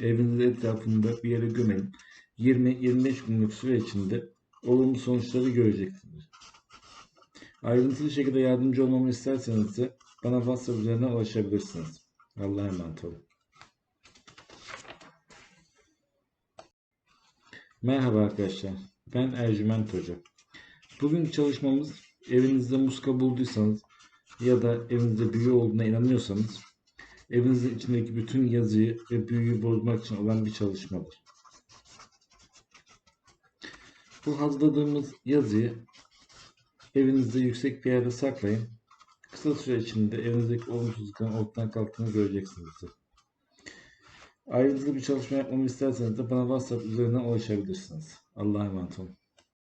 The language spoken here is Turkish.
Evinizin etrafında bir yere gömelim. 20-25 günlük süre içinde olumlu sonuçları göreceksiniz. Ayrıntılı şekilde yardımcı olmamı isterseniz de bana WhatsApp üzerinden ulaşabilirsiniz. Allah'a emanet olun. Merhaba arkadaşlar. Ben Ercüment Hoca. Bugünkü çalışmamız evinizde muska bulduysanız ya da evinizde büyü olduğuna inanıyorsanız evinizin içindeki bütün yazıyı ve büyüyü bozmak için olan bir çalışmadır. Bu hazırladığımız yazıyı evinizde yüksek bir yerde saklayın. Kısa süre içinde evinizdeki olumsuzlukların ortadan kalktığını göreceksiniz. Ayrıntılı bir çalışma yapmamı isterseniz de bana WhatsApp üzerinden ulaşabilirsiniz. Allah'a emanet olun.